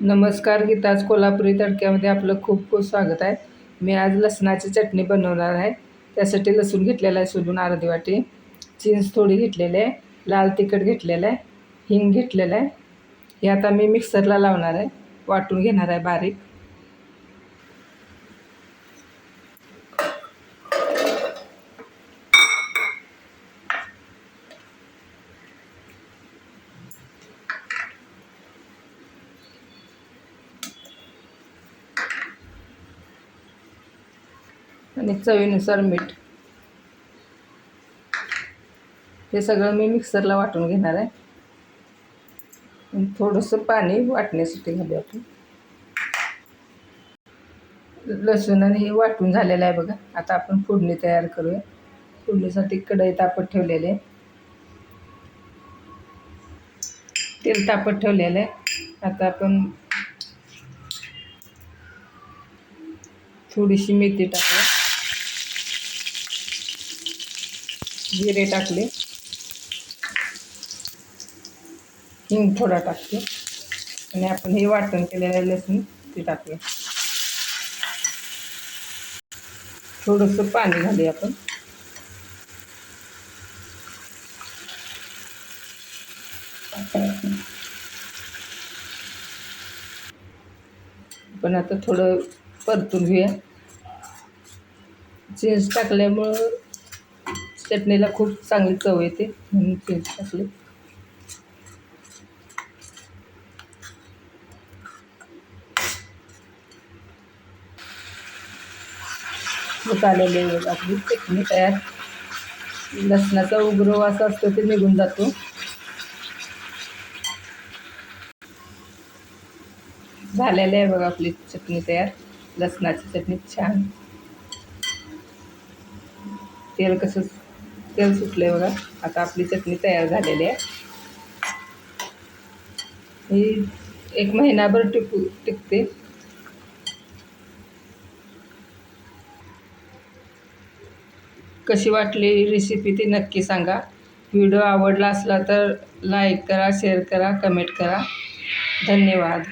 नमस्कार गीताज कोल्हापुरी तडक्यामध्ये आपलं खूप खूप स्वागत आहे. मी आज लसणाची चटणी बनवणार आहे. त्यासाठी लसूण घेतलेला आहे सोलून अर्धी वाटी. चिंच थोडी घेतलेली आहे लाल तिखट घेतलेलं आहे हिंग घेतलेलं आहे. हे आता मी मिक्सरला लावणार आहे. वाटून घेणार आहे बारीक. आणि चवीनुसार मीठ. हे सगळं मी मिक्सरला वाटून घेणार आहे. थोडंसं पाणी वाटण्यासाठी घालू आपण. लसूण आणि हे वाटून झालेलं आहे बघा. आता आपण फोडणी तयार करूया. फोडणीसाठी कढई तापत ठेवलेले आहे. तेल तापत ठेवलेलं आहे. आता आपण थोडीशी मेथी टाकूया. जिरे टाकले हिंग थोडा टाकते आणि आपण हे वाटण केलेलं लसूण ते टाकूया थोडंसं पाणी घालूया आपण पण आता थोडं परतून घेऊया चीज़ चटणीला खूप चांगली चव येते म्हणून चीज टाकले. होत आलेली आहे आपली चटणी तयार. लसणाचा उग्र वास असतो ते निघून जातो. झालेली आहे बघा आपली चटणी तयार. लसणाची चटणी छान. तेल कसं तेल सुटलं आहे बघा. आता आपली चटणी तयार झालेली आहे. ही एक महिनाभर टिकू टिकते. कशी वाटली रेसिपी ती नक्की सांगा. व्हिडिओ आवडला असला तर लाईक करा शेअर करा कमेंट करा. धन्यवाद.